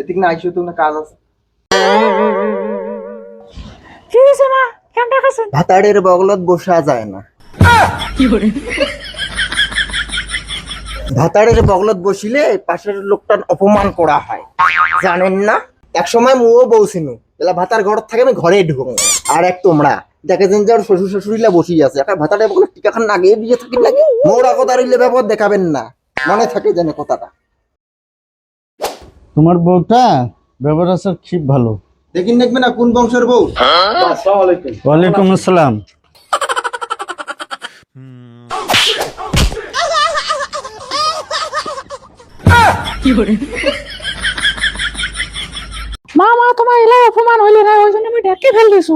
এদিক না আইসো তো না কাজ আছে কি হয়েছে মা? কেন ডাকাছেন ভাতাড়ের বগলত বসা যায় না। ভাতাড়ের বগলত বসিলে পাশের লোকটার অপমান করা হয়। জানেন না? এক সময় মুও বউছিনু এলা ভাতার ঘর থাকে আমি ঘরে ঢুকো আর এক তোমরা। দেখেছেন যে ওর শ্বশুর শাশুড়িলা বসি আছে। একটা ভাতাড়ে বগলত টিকাখান আগে দিয়ে থাকি লাগে মোরা কথা রইলে ব্যাপার দেখাবেন না। মনে থাকে জানে কথাটা। তোমার বউটা ব্যবহার আচার খুব ভালো। দেখিন দেখবে না কোন বংশের বউ? ওয়ালাইকুম আসসালাম। মা মা তোমার এলাই অপমান হইলে না ওই জন্য আমি ডেকে ফেল দিয়েছ।